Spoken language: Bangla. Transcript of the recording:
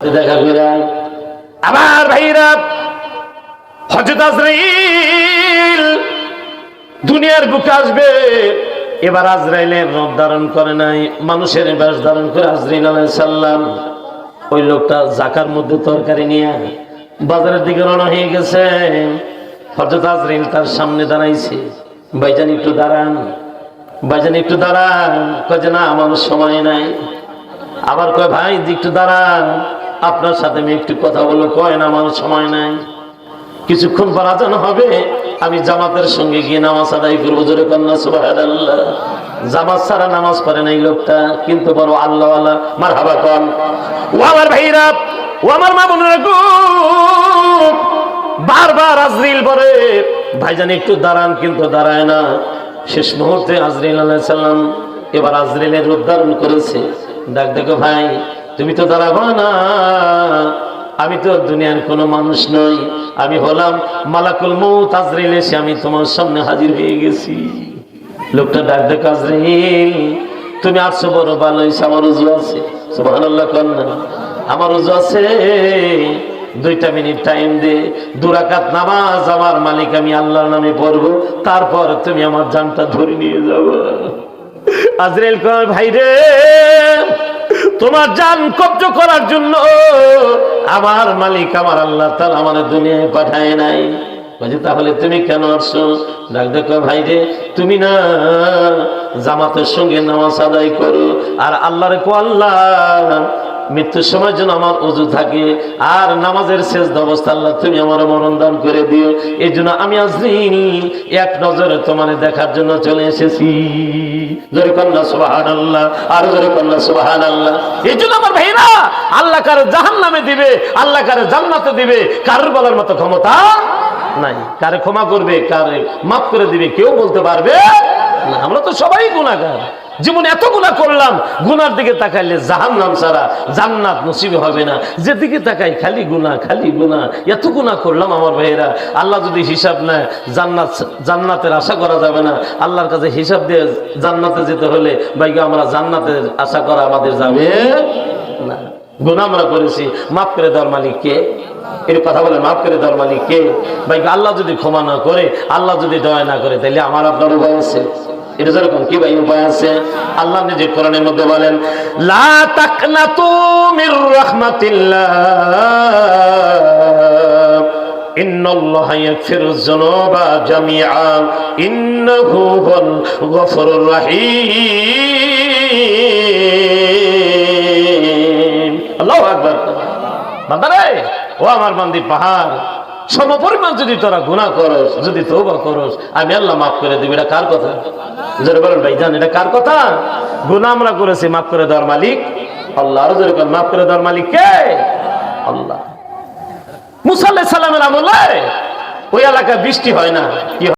দেখা করে। আবার ভাইরা হজরত আজরাইল, দুনিয়ার বুকে আসবে। এবার আজরাইলের রূপ ধারণ করে নাই, মানুষের বেশ ধারণ করে আজরাইল সালাম। ওই লোকটা জাকার মধ্যে তরকারি নিয়ে বাজারের দিকে রওনা হয়ে গেছে। হজরত আজরাইল তার সামনে দাঁড়াইছে। ভাইজান, একটু দাঁড়ান। ভাইজান, একটু দাঁড়ান। কয় যে না, আমার সময় নাই। আবার কয়, ভাই, একটু দাঁড়ান। আপনার সাথে আমি একটু কথা বলব। কয় না, আমার সময় নাই। কিছুক্ষণ পর আজান হবে, আমি জামাতের সঙ্গে গিয়ে নামাজ আদায় করব। জোরে কন্যা সুবাহ জামাত ছাড়া নামাজ পড়ে নাই লোকটা, কিন্তু বড় আল্লাহ আল্লাহ মার হাবা কন। ও আমার ভাইরা, ও আমার মা বোনেরা বারবার আজরিল বলে ভাইজান, একটু দাঁড়ান, কিন্তু দাঁড়ায় না। শেষ মুহূর্তে আজরিল সালাম এবার আজরিলের উদ্ধারণ ধারণ করেছে। ডাক দেখো ভাই তুমি তো দাঁড়াবো না। আমি তো দুনিয়ার কোনো মানুষ নই। আমি হলাম মালাকুল মৌত এসে আমি তোমার সামনে হাজির হয়ে গেছি। লোকটা ডাক, দেখো আজরিল তুমি আটশো বড় ভালো আমার উজু আছে। আমার উজু আছে। দুইটা মিনিট টাইম দে। দুরাকাত নামাজ আমার মালিক, আমি আল্লাহর নামে পড়ব। তারপর তুমি আমার জানটা ধরে নিয়ে যাব আজরেল কয়, ভাই রে তোমার জান কব্জ করার জন্য আমার মালিক, আমার আল্লাহ তার আমাদের দুনিয়ায় পাঠায় নাই। বলছে, তাহলে তুমি কেন আসছো? ডাক দেখো, ভাই রে, তুমি না জামাতের সঙ্গে নামাজ আদায় করো, আর আল্লাহর কো আল্লাহ মৃত্যুর সময় যেন আমার অজু থাকে, আর নামাজের শেষ অবস্থা, আল্লাহ তুমি আমার মরণ দান করে দিও। এই জন্য আমি আজরিন এক নজরে তোমার দেখার জন্য চলে এসেছি। আর এই জন্য আমার আল্লাহ কারও দিবে, আল্লাহ কারও দিবে বলার মতো ক্ষমতা নাই। কারে ক্ষমা করবে, কারে মাফ করে দিবে, কেউ বলতে পারবে না। আমরা তো সবাই গুণাগার জীবন এত গুণা করলাম, গুনার দিকে তাকাইলে জাহান নাম ছাড়া জান্নাত নসিব হবে না। যেদিকে তাকাই খালি গুণা খালি গুণা এত গুণা করলাম আমার ভাইয়েরা। আল্লাহ যদি হিসাব নেয়, জান্নাত, জান্নাতের আশা করা যাবে না। আল্লাহর কাছে হিসাব দিয়ে জান্নাতে যেতে হলে ভাইকে আমরা জান্নাতের আশা করা আমাদের যাবে না। গুণা আমরা করেছি। মাফ করে দেওয়ার মালিক কে? এর কথা বলে মাফ করে দেওয়ার মালিক কে? ভাই আল্লাহ যদি ক্ষমা না করে, আল্লাহ যদি দয়া না করে তাহলে আমার আপনার উপায় আছে। এটা যেরকম কি ভাই উপায় আছে? আল্লাহ নিজে কোরআনের মধ্যে বলেন, লা তাকনাতু মির রাহমাতিল্লাহ। ইন্নাল্লাহা ইয়াগফিরুয যুনুবা জামিআ। ইন্নাহু হুয়াল গফুরুর রাহিম। আল্লাহু আকবার। বান্দারে, ও আমার বান্দি পাহাড় সমপরিমাণ যদি তোরা গুণা করস, যদি তৌবা করস, আমি আল্লাহ মাফ করে দিবি, এটা কার কথা? জোরে বলেন ভাই জান এটা কার কথা? গুণা আমরা করেছি, মাফ করে দেওয়ার মালিক আল্লাহ। আরও জোরে মাফ করে দেওয়ার মালিক কে? আল্লাহ। মুসাল্লাহ সালামের আমলে ওই এলাকায় বৃষ্টি হয় না। কি?